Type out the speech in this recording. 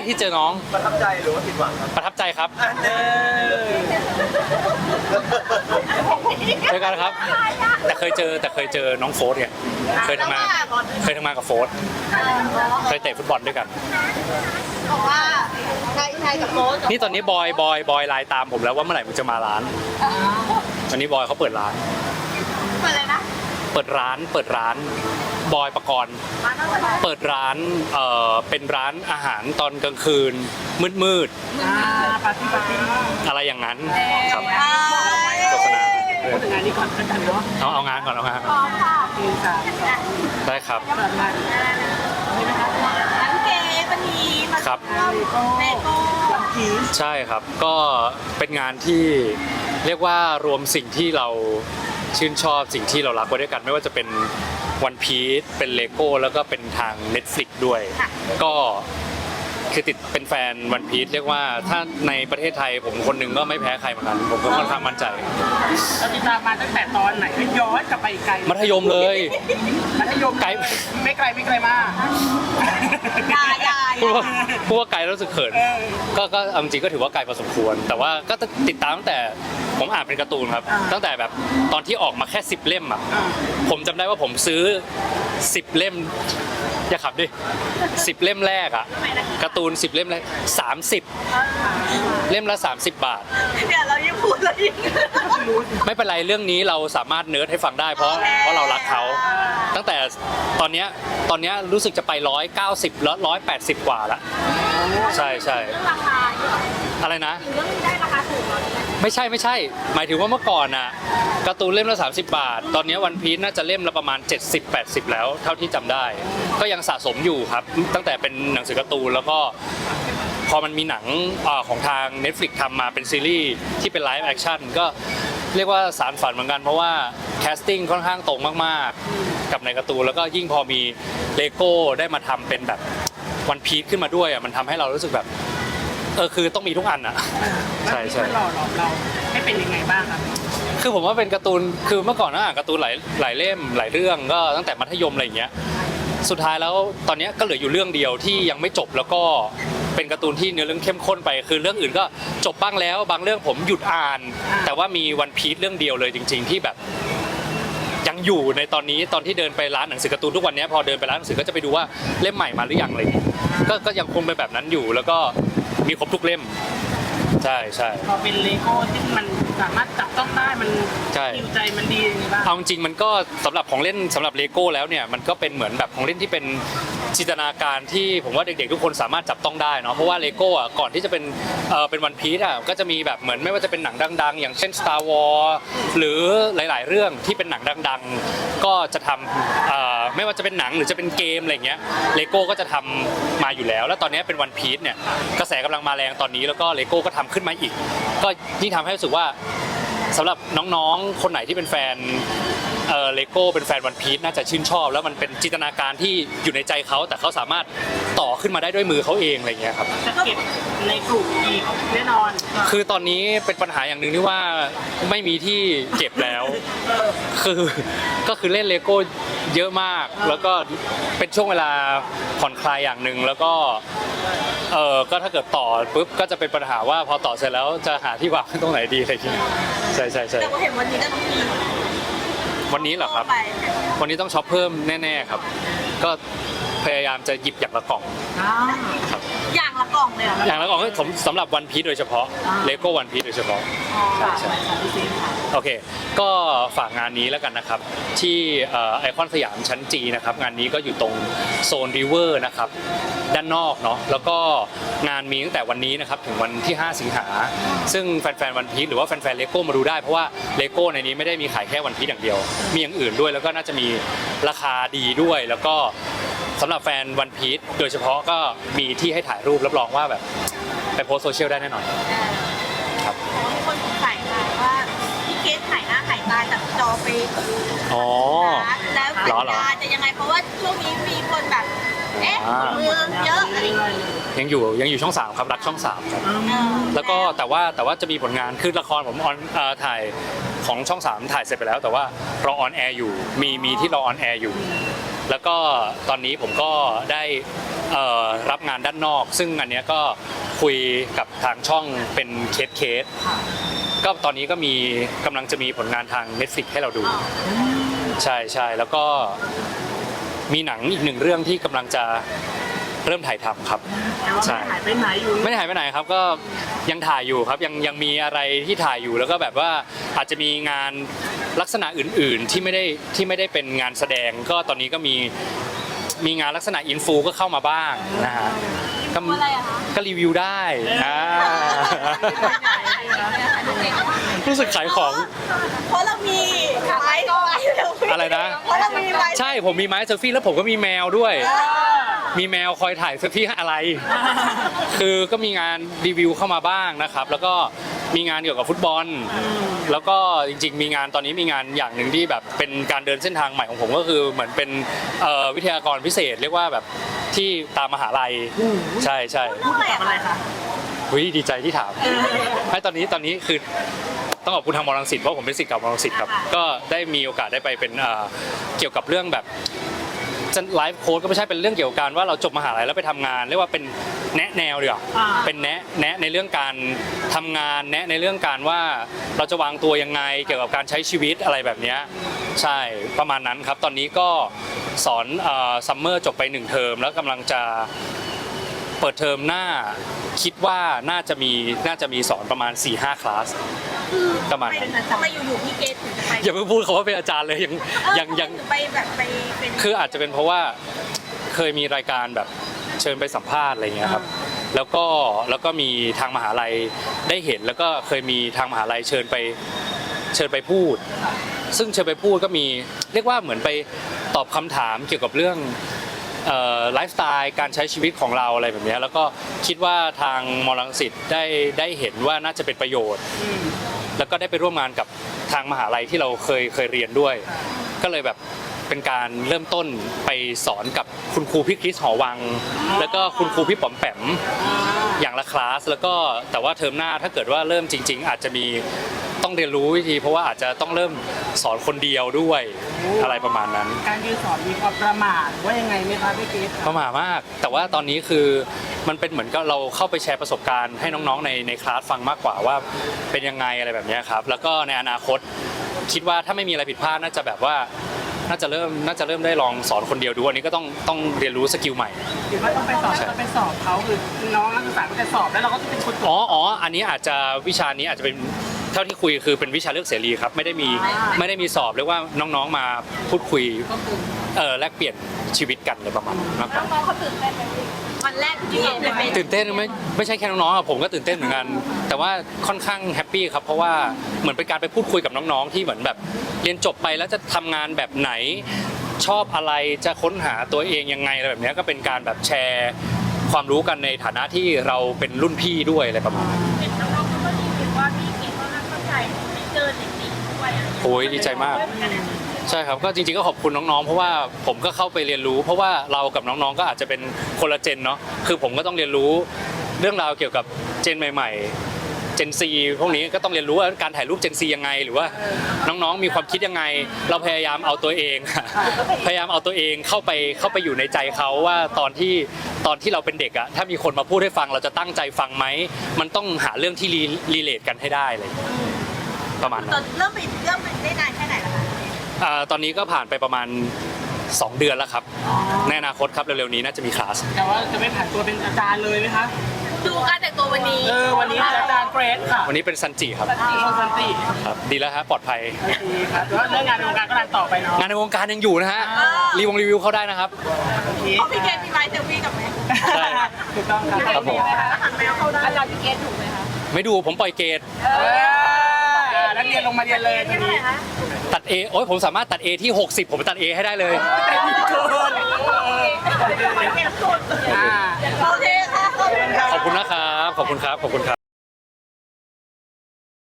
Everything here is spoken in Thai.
กที่เจอน้อง ประทับใจหรือว่าผิดหวังครับประทับใจครับ อันเด้อเจอกันครับ แต่เคยเจอแต่เคยเจอน้องโฟสเนี่ย เคยทำงานเคยทำงานกับโฟสเคยเตะฟุตบอลด้วยกัน บอกว่าชายชายกับโค้ชนี่ตอนนี้บอยบอยบอยไลน์ตามผมแล้วว่าเมื่อไหร่มึงจะมาร้านตอนนี้บอยเขาเปิดร้าน เปิดเลยนะ เปิดร้านเปิดร้าน บอยประกรณ์มาตั้งแต่เปิดร้านเอ่อเป็นร้านอาหารตอนกลางคืน มืดมืดอ่าปาร์ตี้ปาร์ตี้ๆ อะไรอย่างนั้นครับใช่โฆษณาเออพูดถึงงานนี้ก่อนแล้วกันเนาะเอาเอางานก่อนเอางานก่พอนร้อมค่ะทีมสามสองได้ครับเปิดงานนี่นะคะนังเกวันนี้มาครับเลโก้วันพีชใช่ครับ ก็เป็นงานที่เรียกว่ารวมสิ่งที่เรา ชื่นชอบสิ่งที่เรารักไว้ด้วยกัน ไม่ว่าจะเป็นวันพีซเป็นเลโก้แล้วก็เป็นทาง Netflix ด้วยก็คือติดเป็นแฟนวันพีซเรียกว่าถ้าในประเทศไทยผมคนหนึ่งก็ไม่แพ้ใครเหมือนกันผมก็ค่อนข้างมั่นใจ เราติดตามมาตั้งแต่ตอนไหนก็ย้อนกลับไปไกลมัธยมเลย มัธยมไกล ไม่ไกลไม่ไกลมากยายา พูดว่าพูดว่าไกลแล้วรู้สึกเขินเออก็ก็เอาจริงๆก็ถือว่าไกลพอสมควร แต่ว่าก็ติดตามตั้งแต่ผมอ่านเป็นการ์ตูนครับอ่าตั้งแต่แบบตอนที่ออกมาแค่10เล่มอะอ่าผมจำได้ว่าผมซื้อ10เล่มอย่าขับดิ10เล่มแรกอะการ์ตูน10เล่มแรก30เล่มละ30บาทเดี๋ยวเรายิ่ง พูดเรายิ่งไม่เป็นไรเรื่องนี้เราสามารถเนิร์ดให้ฟังได้เพราะเพราะเรารักเขา ตั้งแต่ตอนเนี้ยตอนเนี้ยรู้สึกจะไป 190แล้ว180 กว่าละ ใช่ใช่ เรื่องราคาอยู่อะไรนะ เรื่องได้ราคาถูกเหรอไม่ใช่ไม่ใช่ หมายถึงว่าเมื่อก่อนน่ะการ์ตูนเล่มละ 30 บาท ตอนนี้วันพี e น่าจะเล่มละประมาณ 70-80 แล้ว เท่าที่จำได้ ก็ยังสะสมอยู่ครับ ตั้งแต่เป็นหนังสือการ์ตูนแล้วก็ พอมันมีหนังอาของทาง Netflix ทำมาเป็นซีรีส์ที่เป็นไลฟ์แอคชั่นก็เรียกว่าสารฝันเหมือนกันเพราะว่าแคสติ้งค่อนข้างตรงมากๆ กับในการ์ตูนแล้วก็ยิ่งพอมีเลโก้ได้มาทำเป็นแบบวันพี e ขึ้นมาด้วยอะมันทำให้เรารู้สึกแบบเออคือต้องมีทุกอันอะใช่ใช่มันหล่อหลอมเราให้เป็นยังไงบ้างครับคือผมว่าเป็นการ์ตูนคือเมื่อก่อนนะอ่านการ์ตูนหลายหลายเล่มหลายเรื่องก็ตั้งแต่มัธยมอะไรอย่างเงี้ยสุดท้ายแล้วตอนเนี้ยก็เหลืออยู่เรื่องเดียวที่ยังไม่จบแล้วก็ เป็นการ์ตูนที่เนื้อเรื่องเข้มข้นไป คือเรื่องอื่นก็จบบ้างแล้ว บางเรื่องผมหยุดอ่าน แต่ว่ามีวันพีซเรื่องเดียวเลยจริง ๆ ที่แบบ ยังอยู่ในตอนนี้ตอนที่เดินไปร้านหนังสือการ์ตูนทุกวันเนี้ยพอเดินไปร้านหนังสือก็จะไปดูว่าเล่มใหม่มาหรือยังอะไรอย่างเงี้ยก็ก็ยังคงเป็นแบบนั้นอยู่ แล้วก็มีครบทุกเล่ม ใช่ใช่ พอเป็นเลโก้ที่มันสามารถจับต้องได้มันใช่หิวใจมันดียังไงบ้างเอาจริงๆมันก็สำหรับของเล่นสำหรับเลโก้แล้วเนี่ยมันก็เป็นเหมือนแบบของเล่นที่เป็น จินตนาการที่ผมว่าเด็กๆทุกคนสามารถจับต้องได้เนาะเพราะว่าเลโก้อะก่อนที่จะเป็นเออเป็นวันพีซอะก็จะมีแบบเหมือนไม่ว่าจะเป็นหนังดัง ๆ อย่างเช่น Star War หรือหลาย ๆ เรื่องที่เป็นหนังดัง ๆ ก็จะทำเอ่อไม่ว่าจะเป็นหนังหรือจะเป็นเกมอะไรเงี้ยเลโก้ก็จะทำมาอยู่แล้ว แล้วตอนนี้เป็นวันพีซเนี่ยกระแสกำลังมาแรงตอนนี้แล้วก็เลโก้ก็ทำขึ้นมาอีก ก็ยิ่งทำให้รู้สึกว่า สำหรับน้องๆ คนไหนที่เป็นแฟน เออเลโก้เป็นแฟนวันพี e น่าจะชื่นชอบ แล้วมันเป็นจินตนาการที่อยู่ในใจเขาแต่เขาสามารถต่อขึ้นมาได้ด้วยมือเขาเองอะไรเงี้ยครับ จะเก็บในกลุ่มอีกแน่นอนคือตอนนี้เป็นปัญหาอย่างหนึ่งที่ว่าไม่มีที่เก็บแล้วคือก็คือเล่นเลโก้เยอะมาก แล้วก็เป็นช่วงเวลาผ่อนคลายอย่างหนึ่งแล้วก็เออก็ถ้าเกิดต่อปุ๊บก็จะเป็นปัญหาว่าพอต่อเสร็จแล้วจะหาที่วางตรงไหนดีอะไรอย่างเงี้ยใช่ใช่ใช่แต่ว่าเห็นวันนี้ก็ต้องมี วันนี้เหรอครับ ไปวันนี้ต้องช็อปเพิ่มแน่ ๆ ครับ ก็พยายามจะหยิบอย่างละกล่องอย่าง ละกล่องเลยเหรออย่างละกล่องผมสำหรับวันพีชโดยเฉพาะเลโก้วันพีชโดยเฉพาะ อ๋อใช่โอเค ก็ฝากงานนี้แล้วกันนะครับ ที่ไอคอนสยามชั้นจีนะครับ งานนี้ก็อยู่ตรงโซนริเวอร์นะครับ ด้านนอกเนาะแล้วก็งานมีตั้งแต่วันนี้นะครับ ถึงวันที่ 5 สิงหา ซึ่งแฟนๆวันพีชหรือว่าแฟนๆเลโก้มาดูได้ เพราะว่าเลโก้ในนี้ไม่ได้มีขายแค่วันพีชอย่างเดียว มีอย่างอื่นด้วยแล้วก็น่าจะมีราคาดีด้วย แล้วก็ สำหรับแฟนวันพีชโดยเฉพาะก็มีที่ให้ถ่ายรูปรับรองว่าแบบไปโพสต์โซเชียลได้แน่นอน ครับ มีคนสงสัยมาว่าพี่เกสหายหน้าหายตาจากจอไปอ๋อ นะแล้วเหรสัอญเหรอญาจะยังไงเพราะว่าช่วงนี้มีคนแบบ เอ๊ะอ่ามือเยอะอะไรอย่างเงี้ยยังอยู่ยังอยู่ช่องสามครับรักช่องสามครับ เออแล้วก็แต่ว่าแต่ว่าจะมีผลงานคือละครผมออนเอ่อถ่ายของช่องสามถ่ายเสร็จไปแล้ว แต่ว่ารอออนแอร์อยู่มีมีที่รอออนแอร์อยู่ แล้วก็ตอนนี้ผมก็ได้รับงานด้านนอก ซึ่งอันนี้ก็คุยกับทางช่องเป็นเคสเคสก็ตอนนี้ก็มีกำลังจะมีผลงานทาง Netflix ให้เราดู ใช่ใช่แล้วก็มีหนังอีกหนึ่งเรื่องที่กำลังจะ เริ่มถ่ายทำครับแต่ว่าใช่ ไม่หายไปไหนอยู่ไม่ได้หายไปไหนครับก็ยังถ่ายอยู่ครับยังยังมีอะไรที่ถ่ายอยู่แล้วก็แบบว่าอาจจะมีงานลักษณะอื่น ๆ ที่ไม่ได้ที่ไม่ได้เป็นงานแสดง ก็ตอนนี้ก็มีมีงานลักษณะอินฟูก็เข้ามาบ้างนะฮะก็อะไรอะคะก็รีวิวได้อ่ารู้สึกขายของเพราะเรามีไม้ไม้เซลฟี่อะไรนะ เพราะเรามีไม้ใช่ผมมีไม้เซลฟี่แล้วผมก็มีแมวด้วย มีแมวคอยถ่ายเซลฟี่อะไร คือก็มีงานรีวิวเข้ามาบ้างนะครับ แล้วก็มีงานเกี่ยวกับฟุตบอล แล้วก็จริง ๆ มีงานตอนนี้มีงานอย่างหนึ่งที่แบบเป็นการเดินเส้นทางใหม่ของผมก็คือเหมือนเป็นเอ่อวิทยากรพิเศษ เรียกว่าแบบที่ตามมหาลัยใช่ใช่เรื่องอะไรทำอะไรอะคะหุยดีใจที่ถามให้ตอนนี้ตอนนี้คือต้องขอบคุณทางมอลังสิตเพราะผมเป็นศิษย์เก่ามอลังสิตครับก็ได้มีโอกาสได้ไปเป็นเอ่อเกี่ยวกับเรื่องแบบจะ ไลฟ์โค้ดก็ไม่ใช่เป็นเรื่องเกี่ยวกับการว่าเราจบมหาลัยแล้วไปทำงาน เรียกว่าเป็นแนะแนวดีกว่าอ่า เป็นแนะแนะในเรื่องการทำงานแนะในเรื่องการว่าเราจะวางตัวยังไงเกี่ยวกับการใช้ชีวิตอะไรแบบเนี้ยใช่ประมาณนั้นครับ ตอนนี้ก็สอนซัมเมอร์จบไปหนึ่งเทอมแล้วกำลังจะ เปิดเทอมหน้าคิดว่าน่าจะมีน่าจะมีสอนประมาณ4-5คลาสประมาณนั้น ทำไมอยู่ๆพี่เกดถึงจะไปอย่าเพิ่งพูดเขาว่าเป็นอาจารย์เลยยังเออยังยังถึไปแบบไปเป็นคืออาจจะเป็นเพราะว่าเคยมีรายการแบบเชิญไปสัมภาษณ์อะไรเงี้ยครับ แล้วก็แล้วก็มีทางมหาลัยได้เห็น แล้วก็เคยมีทางมหาลัยเชิญไปเชิญไปพูด ซึ่งเชิญไปพูดก็มีเรียกว่าเหมือนไปตอบคำถามเกี่ยวกับเรื่อง ไลฟ์สไตล์การใช้ชีวิตของเราอะไรแบบเนี้ยแล้วก็คิดว่าทางมอลังสิตได้ได้เห็นว่าน่าจะเป็นประโยชน์ แล้วก็ได้ไปร่วมงานกับทางมหาลัยที่เราเคยเคยเรียนด้วย ก็เลยแบบ เป็นการเริ่มต้นไปสอนกับคุณครูพี่คริสหอวัง แล้วก็คุณครูพี่ป๋อมแปมอย่างละคลาสแล้วก็แต่ว่าเทอมหน้าถ้าเกิดว่าเริ่มจริง ๆ อาจจะมีต้องเรียนรู้วิธี เพราะว่าอาจจะต้องเริ่มสอนคนเดียวด้วยอะไรประมาณนั้น การยืนสอนมีความประมาทว่ายังไงไหมคะพี่เกดประมาทมาก แต่ว่าตอนนี้คือมันเป็นเหมือนกับเราเข้าไปแชร์ประสบการณ์ให้น้องๆในในคลาสฟังมากกว่าว่าเป็นยังไงอะไรแบบเนี้ยครับแล้วก็ในอนาคตคิดว่าถ้าไม่มีอะไรผิดพลาดน่าจะแบบว่า น่าจะเริ่มน่าจะเริ่มได้ลองสอนคนเดียวดูอันนี้ก็ต้องต้องเรียนรู้สกิลใหม่ หรือว่าต้องไปสอบต้องไปสอบเขาคือน้องนักศึกษาก็จะสอบแล้วเราก็จะเป็นคนตรอ๋วอจอ๋ออันนี้อาจจะวิชานี้อาจจะเป็นเท่าที่คุยคือเป็นวิชาเลือกเสรีครับ ไม่ได้มีไม่ได้มีสอบเรียกว่าน้องๆมาพูดคุยก็คือ เออแลกเปลี่ยนชีวิตกันเลยประมาณนั้นมากกว่า น้องๆเขาตื่นเต้นไหมพี่ วันแรกที่พี่เกดไปเป็นตื่นเต้นไม่ไม่ใช่แค่น้องๆอะผมก็ตื่นเต้นเหมือนกัน แต่ว่าค่อนข้างแฮปปี้ครับเพราะว่าเหมือนเป็นการไปพูดคุยกับน้องๆ ที่เหมือนแบบเรียนจบไปแล้วจะทำงานแบบไหน ชอบอะไรจะค้นหาตัวเองยังไงอะไรแบบเนี้ยก็เป็นการแบบแชร์ความรู้กันในฐานะที่เราเป็นรุ่นพี่ด้วยอะไรประมาณนั้นเห็นน้องๆเขาก็รีวิวว่าพี่เกดเขาน่าเข้าใจไม่เจอเด็กๆด้วยะไรางเงี้ยโอ้ยดีใจมาก ใช่ครับก็จริงๆก็ขอบคุณน้องๆ เพราะว่าผมก็เข้าไปเรียนรู้ เพราะว่าเรากับน้องๆก็อาจจะเป็นคนละเจนเนาะคือผมก็ต้องเรียนรู้เรื่องราวเกี่ยวกับเจนใหม่ ๆ เจนซีพวกนี้ก็ต้องเรียนรู้ว่าการถ่ายรูปเจนซียังไง หรือว่าน้องๆมีความคิดยังไง เราพยายามเอาตัวเอง พยายามเอาตัวเองเข้าไปเข้าไปอยู่ในใจเขาว่าตอนที่ตอนที่เราเป็นเด็กอะถ้ามีคนมาพูดให้ฟังเราจะตั้งใจฟังไหมมันต้องหาเรื่องที่รีเลทกันให้ได้เลยประมาณตนั้อนนเริ่มไปเริ่ม อ่าตอนนี้ก็ผ่านไปประมาณ 2 เดือนแล้วครับ ในอนาคตครับเร็วๆนี้น่าจะมีคลาส แต่ว่าจะไม่ผ่านตัวเป็นอาจารย์เลยไหมคะ ดูการแต่งตัววันนี้เออ วันนี้เป็นอาจารย์เกรดค่ะวันนี้เป็นซันจิครับสันติสันติครับ ดีแล้วฮะปลอดภัย โอเคครับแต่ว่าเรื่องงานในวงการก็ดันต่อไปเนาะ งานในวงการยังอยู่นะฮะรีวงรีวิวเข้าได้นะครับ โอเคเพราะพี่เกดมีไม้เซลฟี่กับไหมใช่ ถูกต้องครับครับผม หันแมวเข้าได้อาจารย์พี่เกดถูกไหมคะไม่ดูผมปล่อยเกรดเออนักเรียนลงมาเรียนเลยทีนี้ ตัด A โอ้ยผมสามารถตัด A ที่ 60 ผมตัด A ให้ได้เลยแต่ดีเกินโอเคอ่าค่ะ ขอบคุณนะครับ ขอบคุณครับ ขอบคุณครับ